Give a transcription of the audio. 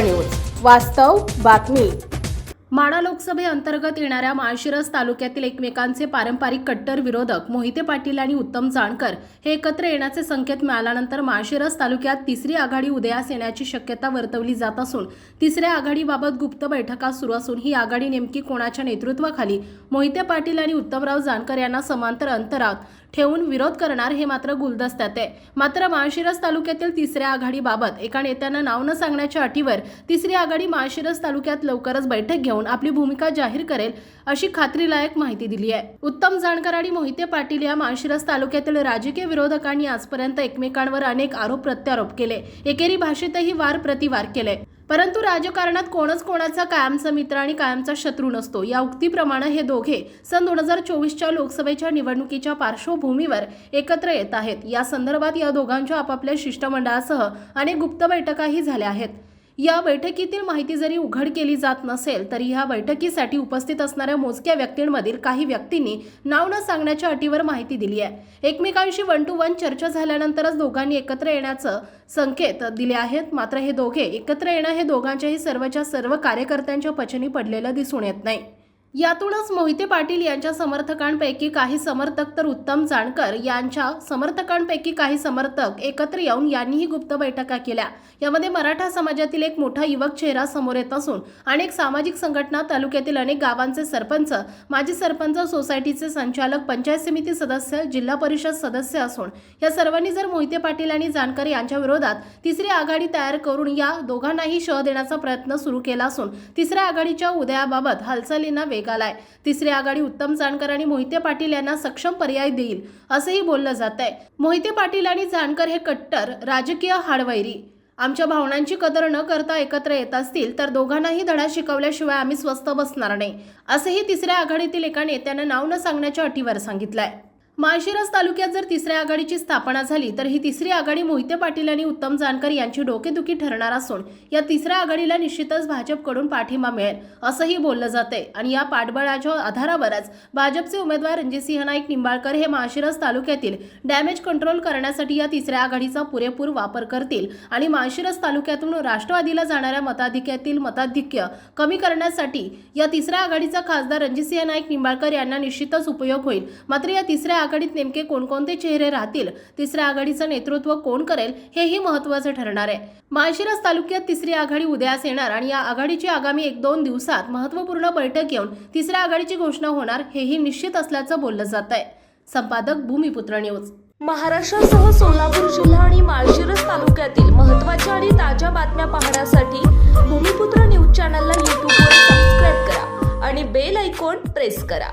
News. वास्तव बातमी. माडा लोकसभेअंतर्गत येणाऱ्या माळशिरस तालुक्यातील एकमेकांचे पारंपरिक कट्टर विरोधक मोहिते पाटील आणि उत्तम जानकर हे एकत्र येण्याचे संकेत मिळाल्यानंतर माळशिरस तालुक्यात तिसरी आघाडी उदयास येण्याची शक्यता वर्तवली जात असून तिसऱ्या आघाडीबाबत गुप्त बैठका सुरू असून ही आघाडी नेमकी कोणाच्या नेतृत्वाखाली? मोहिते पाटील आणि उत्तमराव जानकर यांना समांतर अंतरात ठेवून विरोध करणार हे मात्र गुलदस्त्यात आहे. मात्र माळशिरस तालुक्यातील तिसऱ्या आघाडीबाबत एका नेत्यानं नाव न सांगण्याच्या अटीवर तिसरी आघाडी माळशिरस तालुक्यात लवकरच बैठक घेऊन आपली भूमिका जाहीर करेल अशी खात्रीलायक माहिती दिली आहे. उत्तम जानकर आणि मोहिते पाटील या माळशिरस तालुक्यातील राजकीय विरोधकांनी आजपर्यंत एकमेकांवर अनेक आरोप प्रत्यारोप केले. एकेरी भाषेतही वार प्रतिवार केले. परंतु राजकारणात कोणच कोणाचा कायमचा मित्र आणि कायमचा शत्रू नसतो. या उक्तीप्रमाणे हे दोघे सन दोन हजार चोवीसच्या लोकसभेच्या निवडणुकीच्या पार्श्वभूमीवर एकत्र येत आहेत. या संदर्भात या दोघांच्या आपापल्या शिष्टमंडळासह अनेक गुप्त बैठकाही झाल्या आहेत. या बैठकीतील माहिती जरी उघड केली जात नसेल तरी ह्या बैठकीसाठी उपस्थित असणाऱ्या मोजक्या व्यक्तींमधील काही व्यक्तींनी नाव न सांगण्याच्या अटीवर माहिती दिली आहे. एकमेकांशी वन टू वन चर्चा झाल्यानंतरच दोघांनी एकत्र येण्याचं संकेत दिले आहेत. मात्र हे दोघे एकत्र येणं हे दोघांच्याही सर्वच्या सर्व कार्यकर्त्यांच्या पचनी पडलेलं दिसून येत नाही. यातूनच मोहिते पाटील यांच्या समर्थकांपैकी काही समर्थक तर उत्तम जानकर यांच्या समर्थकांपैकी काही समर्थक एकत्र येऊन यांनीही गुप्त बैठका केल्या. यामध्ये मराठा समाजातील एक मोठा युवक चेहरा समोर येत असून अनेक सामाजिक संघटना तालुक्यातील अनेक गावांचे सरपंच माजी सरपंच सोसायटीचे संचालक पंचायत समिती सदस्य जिल्हा परिषद सदस्य असून या सर्वांनी जर मोहिते पाटील आणि जानकर यांच्या विरोधात तिसरी आघाडी तयार करून या दोघांनाही शह देण्याचा प्रयत्न सुरू केला असून तिसऱ्या आघाडीच्या उदयाबाबत हालचालींना वेग आलाय तिसरी आघाडी उत्तम जानकर आणि मोहिते पाटील यांना सक्षम पर्याय देईल असंही बोललं जात आहे मोहिते पाटील आणि जानकर हे कट्टर राजकीय हाडवैरी. आमच्या भावनांची कदर न करता एकत्र येत असतील तर दोघांनाही धडा शिकवल्याशिवाय आम्ही स्वस्थ बसणार नाही असंही तिसऱ्या आघाडीतील एका नेत्यानं नाव न सांगण्याच्या अटीवर सांगितलंय. माळशिरस तालुक्यात जर तिसऱ्या आघाडीची स्थापना झाली तर ही तिसरी आघाडी मोहिते पाटील आणि उत्तम जानकर यांची डोकेदुखी ठरणार असून या तिसऱ्या आघाडीला निश्चितच भाजपकडून पाठिंबा मिळेल असंही बोललं जाते आणि या पाठबळाच्या आधारावरच भाजपचे उमेदवार रणजितसिंह नाईक निंबाळकर हे माळशिरस तालुक्यातील डॅमेज कंट्रोल करण्यासाठी या तिसऱ्या आघाडीचा पुरेपूर वापर करतील आणि माळशिरस तालुक्यातून राष्ट्रवादीला जाणाऱ्या मताधिक्यातील मताधिक्य कमी करण्यासाठी या तिसऱ्या आघाडीचा खासदार रणजितसिंह नाईक निंबाळकर यांना निश्चितच उपयोग होईल. मात्र या तिसऱ्या आघाडीत नेमके कोणकोणते चेहरे राहतील तिसऱ्या आघाडीचं नेतृत्व कोण करेल हेही महत्वाचं ठरणार आहे. माळशिरस तालुक्यात तिसरी आघाडी उदयास येणार आणि या आघाडीची आगामी एक दोन दिवसात महत्त्वपूर्ण बैठक घेऊन तिसऱ्या आघाडीची घोषणा होणार हेही निश्चित असल्याचं बोललं जात आहे. संपादक भूमिपुत्र न्यूज. महाराष्ट्रासह सोलापूर जिल्हा आणि माळशिरस तालुक्यातील महत्त्वाच्या आणि ताज्या बातम्या पाहण्यासाठी भूमिपुत्र न्यूज चॅनलला यूट्यूबवर सबस्क्राईब करा आणि बेल ऐकॉन प्रेस करा.